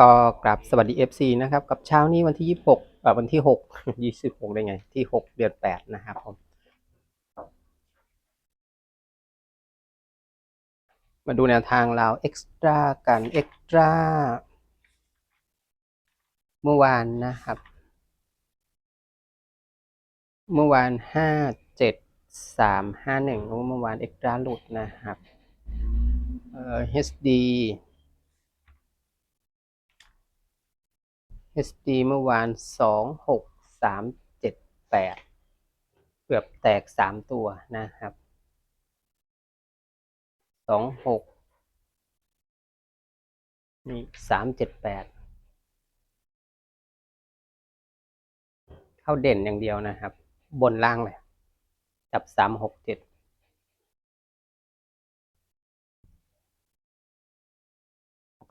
ก็กลับสวัสดี FC นะครับ กับเช้านี้วันที่ 26อ่าวันที่ 6 26 ได้ไง ที่ 6 เดือน 8 นะครับผม มาดูแนวทางเราเอ็กซ์ตร้ากันเอ็กซ์ตร้าเมื่อวานนะครับ เมื่อวาน 5 7 3 5 1เมื่อวานเอ็กซ์ตร้าหลุดนะครับเอ่อ HD HD เมื่อวานสองหกสามเจ็ดแปดเกือบแตกสามตัวนะครับสองหกนี่สามเจ็ดแปดเข้าเด่นอย่างเดียวนะครับ บนล่างเลยจับสามหกเจ็ด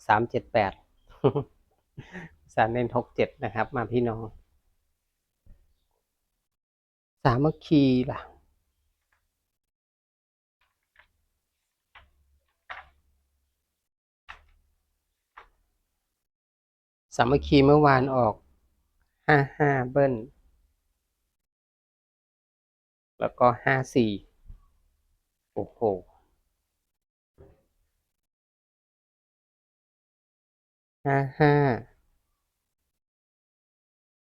สามเจ็ดแปด สามเน้นหกเจ็ดนะครับ มาพี่น้อง สามัคคีล่ะสามัคคีเมื่อวานออกห้าห้าเบิ้ล แล้วก็ห้าสี่โอ้โห ห้าห้า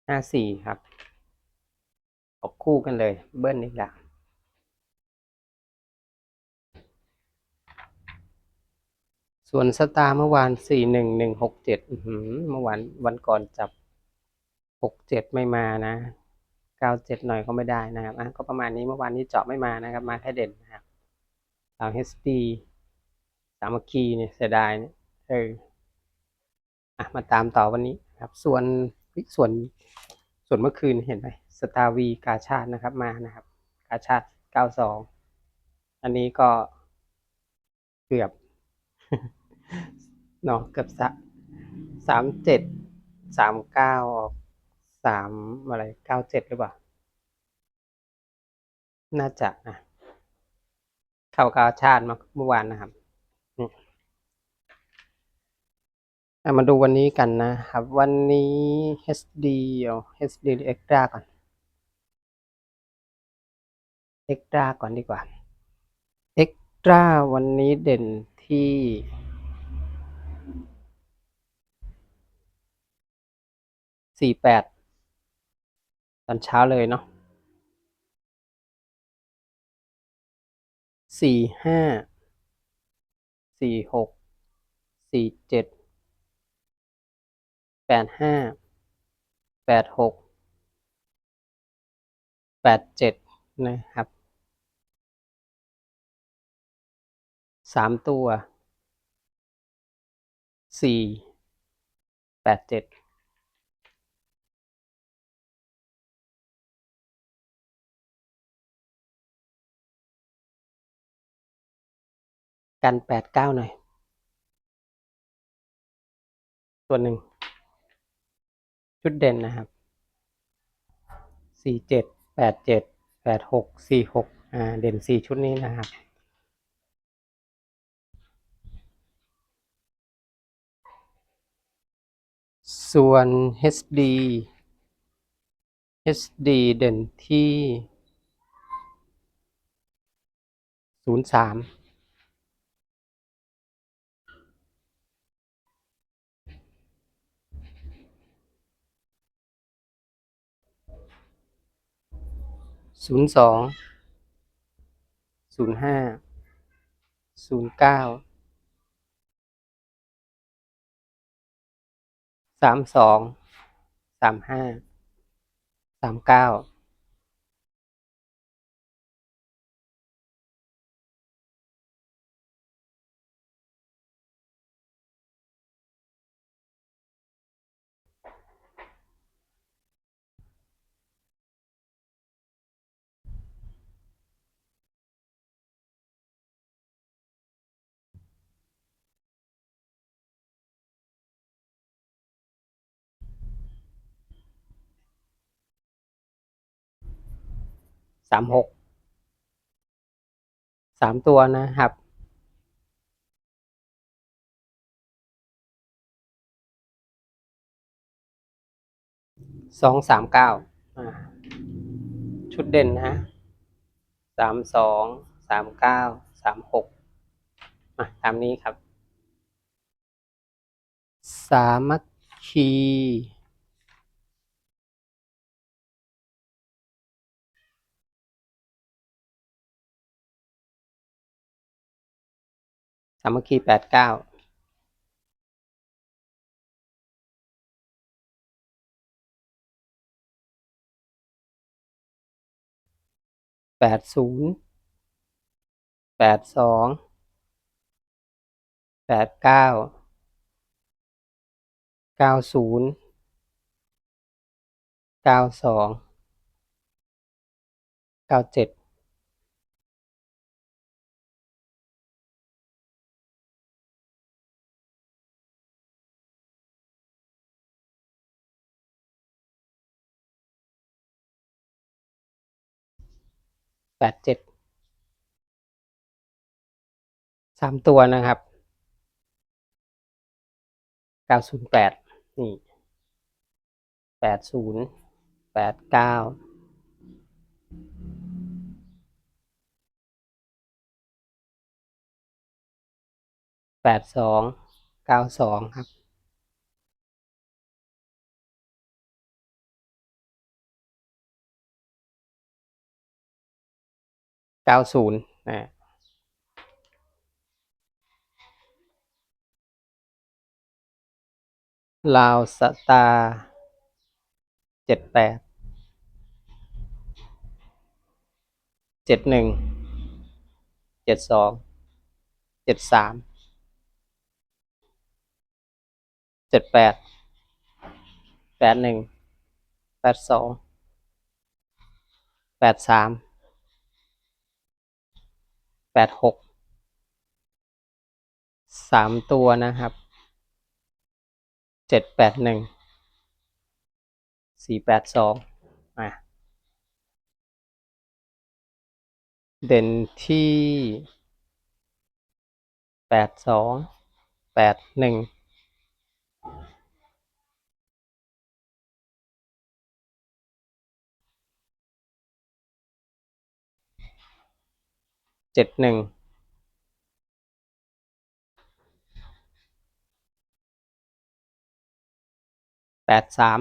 ห้าสี่ครับออกคู่กันเลย เบิ้ลนี่แหละส่วนสตาร์เมื่อวานสี่หนึ่งหนึ่งหกเจ็ดเมื่อวานวันก่อนจับหกเจ็ดไม่มานะเก้าเจ็ดหน่อยก็ไม่ได้นะครับอะก็ประมาณนี้เมื่อวานนี้เจาะไม่มานะครับ มาแค่เด่นนะครับสาวเฮสดีสามัคคีเนี่ยเสียดายเนี่ยเอออะมาตามต่อวันนี้ครับ ส่วน ส่วนส่วนเมื่อคืนเห็นไหมสตาร์วีกาชาตินะครับมานะครับ กาชาติเก้าสองอันนี้ก็เกือบเนาะเกือบสะสามเจ็ดสามเก้าออกสามอะไรเก้าเจ็ดหรือเปล่า น่าจะนะ เข้ากาชาติมาเมื่อวานนะครับนี่อะ มาดูวันนี้กันนะครับ วันนี้ HD เอา HD Extra ก่อน Extra ก่อนดีกว่า Extra วันนี้เด่นที่สี่แปดตอนเช้าเลยเนาะสี่ห้าสี่หกสี่เจ็ด ดห้าแปดหกแปดเจ็ดนะครับสามตัวสี่แปดเจ็ดกันแปดเก้าหน่อย ตัวหนึ่ง ชุดเด่นนะครับสี่เจ็ดแปดเจ็ดแปดหกสี่หกอ่าเด่นสี่ชุดนี้นะครับส่วน HD HD เด่นที่ศูนย์สาม ศูนย์สองศูนย์ห้าศูนย์เก้าสามสองสามห้าสามเก้า สามหกสามตัวนะครับ สองสามเก้าชุดเด่นนะ สามสองสามเก้าสามหกมาตามนี้ครับ สามัคคี สามัคคีแปดเก้าแปดศูนย์แปดสองแปดเก้าเก้าศูนย์เก้าสองเก้าเจ็ด ดเจ็ดสามตัวนะครับเก้าศูนย์แปดนี่แปดศูนย์แปดเก้าแปดสองเก้าสองครับ เกาศูนย์นะลาวสตาร์เจ็ดแปดเจ็ดหนึ่งเจ็ดสองเจ็ดสามเจ็ดแปดแปดหนึ่งแปดสองแปดสาม แปดหกสามตัวนะครับเจ็ดแปดหนึ่งสี่แปดสองอะเด่นที่แปดสองแปดหนึ่ง เจ็ดหนึ่งแปดสาม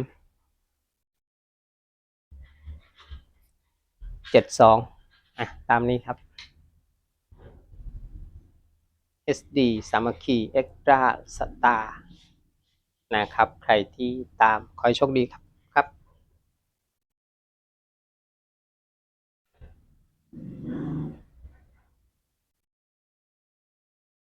เจ็ดสองอะ ตามนี้ครับ SD สามัคคี Extra Star นะครับ ใครที่ตาม ขอให้โชคดีครับ